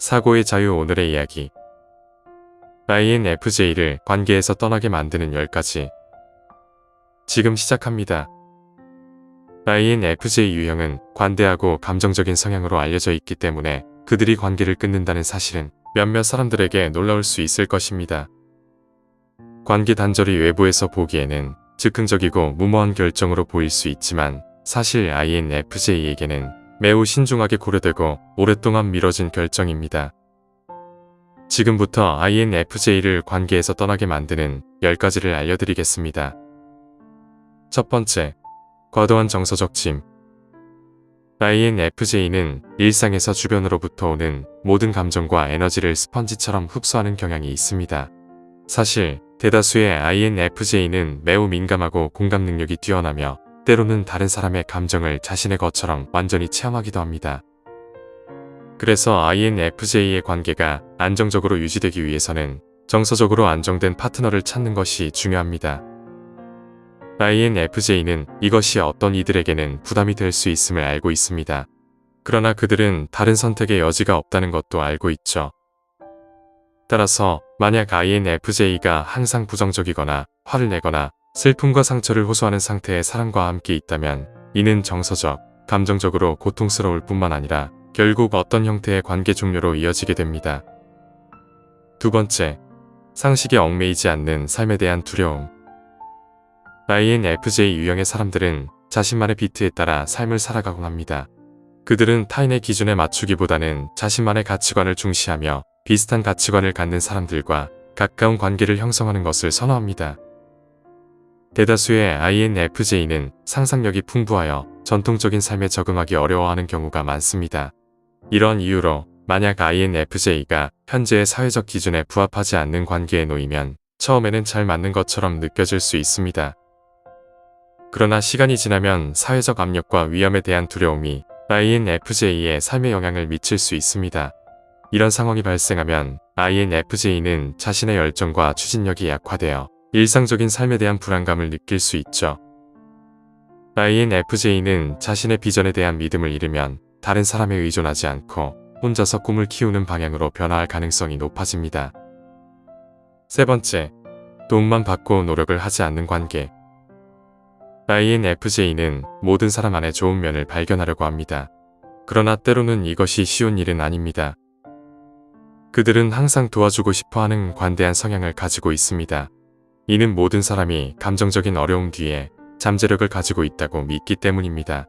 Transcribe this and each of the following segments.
사고의 자유 오늘의 이야기 INFJ를 관계에서 떠나게 만드는 10가지 지금 시작합니다. INFJ 유형은 관대하고 감정적인 성향으로 알려져 있기 때문에 그들이 관계를 끊는다는 사실은 몇몇 사람들에게 놀라울 수 있을 것입니다. 관계 단절이 외부에서 보기에는 즉흥적이고 무모한 결정으로 보일 수 있지만 사실 INFJ에게는 매우 신중하게 고려되고 오랫동안 미뤄진 결정입니다. 지금부터 INFJ를 관계에서 떠나게 만드는 10가지를 알려드리겠습니다. 첫 번째, 과도한 정서적 짐. INFJ는 일상에서 주변으로부터 오는 모든 감정과 에너지를 스펀지처럼 흡수하는 경향이 있습니다. 사실 대다수의 INFJ는 매우 민감하고 공감 능력이 뛰어나며 때로는 다른 사람의 감정을 자신의 것처럼 완전히 체험하기도 합니다. 그래서 INFJ의 관계가 안정적으로 유지되기 위해서는 정서적으로 안정된 파트너를 찾는 것이 중요합니다. INFJ는 이것이 어떤 이들에게는 부담이 될 수 있음을 알고 있습니다. 그러나 그들은 다른 선택의 여지가 없다는 것도 알고 있죠. 따라서 만약 INFJ가 항상 부정적이거나 화를 내거나 슬픔과 상처를 호소하는 상태의 사람과 함께 있다면 이는 정서적, 감정적으로 고통스러울 뿐만 아니라 결국 어떤 형태의 관계 종료로 이어지게 됩니다. 두 번째, 상식에 얽매이지 않는 삶에 대한 두려움. INFJ 유형의 사람들은 자신만의 비트에 따라 삶을 살아가곤 합니다. 그들은 타인의 기준에 맞추기보다는 자신만의 가치관을 중시하며 비슷한 가치관을 갖는 사람들과 가까운 관계를 형성하는 것을 선호합니다. 대다수의 INFJ는 상상력이 풍부하여 전통적인 삶에 적응하기 어려워하는 경우가 많습니다. 이런 이유로 만약 INFJ가 현재의 사회적 기준에 부합하지 않는 관계에 놓이면 처음에는 잘 맞는 것처럼 느껴질 수 있습니다. 그러나 시간이 지나면 사회적 압력과 위험에 대한 두려움이 INFJ의 삶에 영향을 미칠 수 있습니다. 이런 상황이 발생하면 INFJ는 자신의 열정과 추진력이 약화되어 일상적인 삶에 대한 불안감을 느낄 수 있죠. INFJ는 자신의 비전에 대한 믿음을 잃으면 다른 사람에 의존하지 않고 혼자서 꿈을 키우는 방향으로 변화할 가능성이 높아집니다. 세 번째, 도움만 받고 노력을 하지 않는 관계. INFJ는 모든 사람 안에 좋은 면을 발견하려고 합니다. 그러나 때로는 이것이 쉬운 일은 아닙니다. 그들은 항상 도와주고 싶어 하는 관대한 성향을 가지고 있습니다. 이는 모든 사람이 감정적인 어려움 뒤에 잠재력을 가지고 있다고 믿기 때문입니다.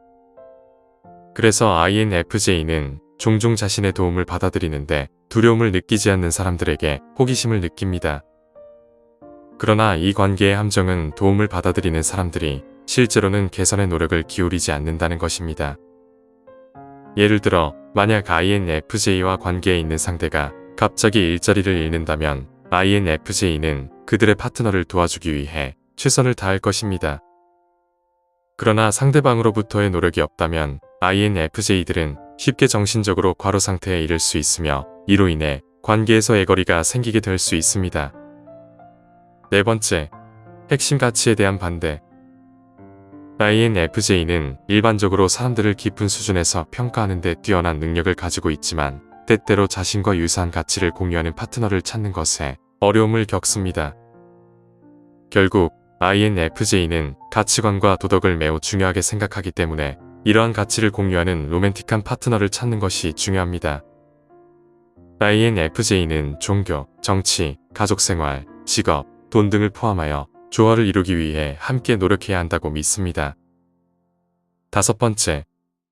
그래서 INFJ는 종종 자신의 도움을 받아들이는데 두려움을 느끼지 않는 사람들에게 호기심을 느낍니다. 그러나 이 관계의 함정은 도움을 받아들이는 사람들이 실제로는 개선의 노력을 기울이지 않는다는 것입니다. 예를 들어 만약 INFJ와 관계에 있는 상대가 갑자기 일자리를 잃는다면 INFJ는 그들의 파트너를 도와주기 위해 최선을 다할 것입니다. 그러나 상대방으로부터의 노력이 없다면 INFJ들은 쉽게 정신적으로 과로 상태에 이를 수 있으며 이로 인해 관계에서 애거리가 생기게 될 수 있습니다. 네 번째, 핵심 가치에 대한 반대. INFJ는 일반적으로 사람들을 깊은 수준에서 평가하는 데 뛰어난 능력을 가지고 있지만 때때로 자신과 유사한 가치를 공유하는 파트너를 찾는 것에 어려움을 겪습니다. 결국 INFJ는 가치관과 도덕을 매우 중요하게 생각하기 때문에 이러한 가치를 공유하는 로맨틱한 파트너를 찾는 것이 중요합니다. INFJ는 종교, 정치, 가족생활, 직업, 돈 등을 포함하여 조화를 이루기 위해 함께 노력해야 한다고 믿습니다. 다섯 번째,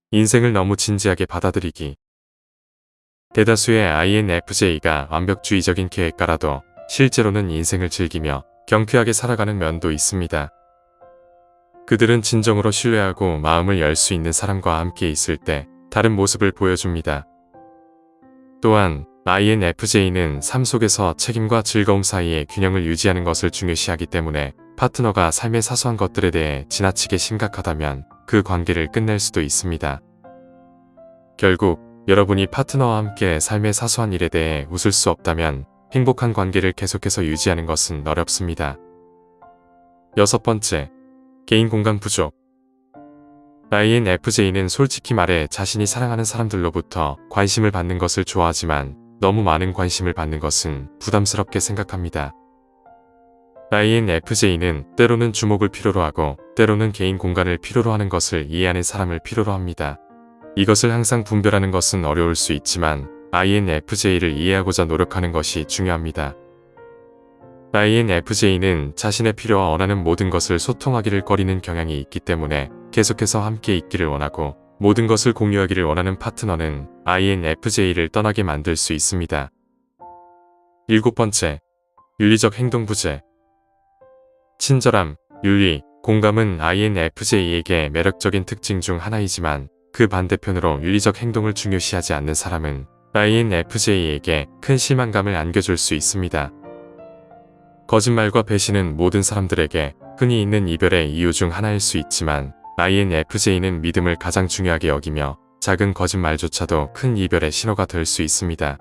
인생을 너무 진지하게 받아들이기. 대다수의 INFJ가 완벽주의적인 계획가라도 실제로는 인생을 즐기며 경쾌하게 살아가는 면도 있습니다. 그들은 진정으로 신뢰하고 마음을 열 수 있는 사람과 함께 있을 때 다른 모습을 보여줍니다. 또한 INFJ는 삶 속에서 책임과 즐거움 사이의 균형을 유지하는 것을 중요시하기 때문에 파트너가 삶의 사소한 것들에 대해 지나치게 심각하다면 그 관계를 끝낼 수도 있습니다. 결국 여러분이 파트너와 함께 삶의 사소한 일에 대해 웃을 수 없다면 행복한 관계를 계속해서 유지하는 것은 어렵습니다. 여섯 번째, 개인 공간 부족. INFJ는 솔직히 말해 자신이 사랑하는 사람들로부터 관심을 받는 것을 좋아하지만 너무 많은 관심을 받는 것은 부담스럽게 생각합니다. INFJ는 때로는 주목을 필요로 하고 때로는 개인 공간을 필요로 하는 것을 이해하는 사람을 필요로 합니다. 이것을 항상 분별하는 것은 어려울 수 있지만 INFJ를 이해하고자 노력하는 것이 중요합니다. INFJ는 자신의 필요와 원하는 모든 것을 소통하기를 꺼리는 경향이 있기 때문에 계속해서 함께 있기를 원하고 모든 것을 공유하기를 원하는 파트너는 INFJ를 떠나게 만들 수 있습니다. 일곱 번째, 윤리적 행동 부재. 친절함, 윤리, 공감은 INFJ에게 매력적인 특징 중 하나이지만 그 반대편으로 윤리적 행동을 중요시하지 않는 사람은 INFJ에게 큰 실망감을 안겨줄 수 있습니다. 거짓말과 배신은 모든 사람들에게 흔히 있는 이별의 이유 중 하나일 수 있지만 INFJ는 믿음을 가장 중요하게 여기며 작은 거짓말조차도 큰 이별의 신호가 될 수 있습니다.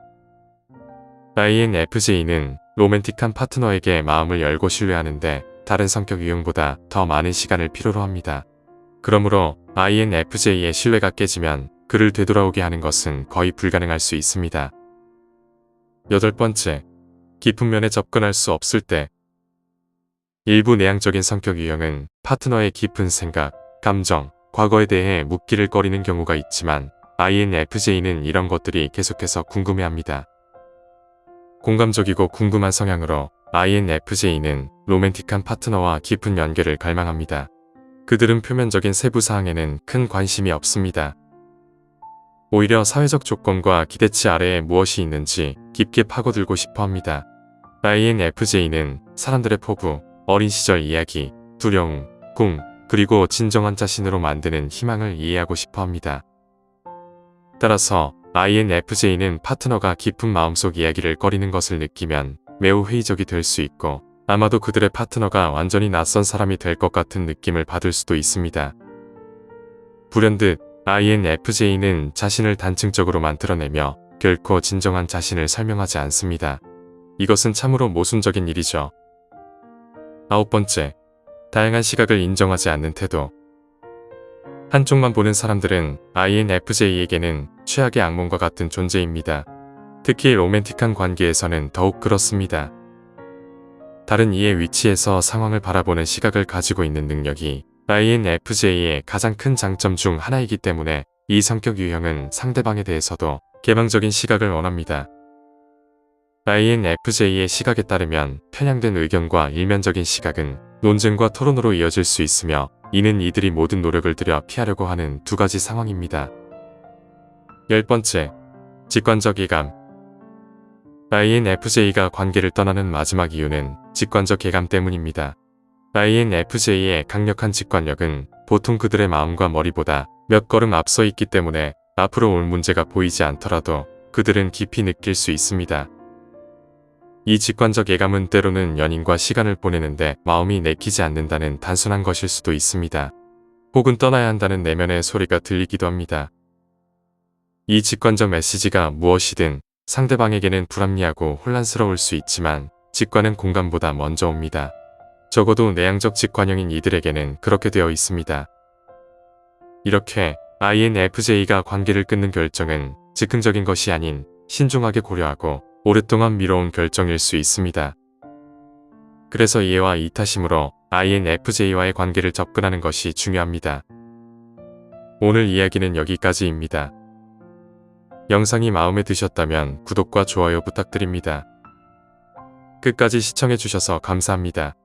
INFJ는 로맨틱한 파트너에게 마음을 열고 신뢰하는데 다른 성격 유형보다 더 많은 시간을 필요로 합니다. 그러므로 INFJ의 신뢰가 깨지면 그를 되돌아오게 하는 것은 거의 불가능할 수 있습니다. 여덟 번째, 깊은 면에 접근할 수 없을 때 일부 내향적인 성격 유형은 파트너의 깊은 생각, 감정, 과거에 대해 묻기를 꺼리는 경우가 있지만 INFJ는 이런 것들이 계속해서 궁금해합니다. 공감적이고 궁금한 성향으로 INFJ는 로맨틱한 파트너와 깊은 연계를 갈망합니다. 그들은 표면적인 세부 사항에는 큰 관심이 없습니다. 오히려 사회적 조건과 기대치 아래에 무엇이 있는지 깊게 파고들고 싶어 합니다. INFJ는 사람들의 포부, 어린 시절 이야기, 두려움, 꿈, 그리고 진정한 자신으로 만드는 희망을 이해하고 싶어 합니다. 따라서 INFJ는 파트너가 깊은 마음속 이야기를 꺼리는 것을 느끼면 매우 회의적이 될 수 있고 아마도 그들의 파트너가 완전히 낯선 사람이 될 것 같은 느낌을 받을 수도 있습니다. 불현듯 INFJ는 자신을 단층적으로 만들어내며 결코 진정한 자신을 설명하지 않습니다. 이것은 참으로 모순적인 일이죠. 아홉 번째, 다양한 시각을 인정하지 않는 태도. 한쪽만 보는 사람들은 INFJ에게는 최악의 악몽과 같은 존재입니다. 특히 로맨틱한 관계에서는 더욱 그렇습니다. 다른 이의 위치에서 상황을 바라보는 시각을 가지고 있는 능력이 INFJ의 가장 큰 장점 중 하나이기 때문에 이 성격 유형은 상대방에 대해서도 개방적인 시각을 원합니다. INFJ의 시각에 따르면 편향된 의견과 일면적인 시각은 논쟁과 토론으로 이어질 수 있으며 이는 이들이 모든 노력을 들여 피하려고 하는 두 가지 상황입니다. 열 번째, 직관적 예감. INFJ가 관계를 떠나는 마지막 이유는 직관적 예감 때문입니다. INFJ의 강력한 직관력은 보통 그들의 마음과 머리보다 몇 걸음 앞서 있기 때문에 앞으로 올 문제가 보이지 않더라도 그들은 깊이 느낄 수 있습니다. 이 직관적 예감은 때로는 연인과 시간을 보내는데 마음이 내키지 않는다는 단순한 것일 수도 있습니다. 혹은 떠나야 한다는 내면의 소리가 들리기도 합니다. 이 직관적 메시지가 무엇이든 상대방에게는 불합리하고 혼란스러울 수 있지만 직관은 공감보다 먼저 옵니다. 적어도 내향적 직관형인 이들에게는 그렇게 되어 있습니다. 이렇게 INFJ가 관계를 끊는 결정은 즉흥적인 것이 아닌 신중하게 고려하고 오랫동안 미뤄온 결정일 수 있습니다. 그래서 이해와 이타심으로 INFJ와의 관계를 접근하는 것이 중요합니다. 오늘 이야기는 여기까지입니다. 영상이 마음에 드셨다면 구독과 좋아요 부탁드립니다. 끝까지 시청해주셔서 감사합니다.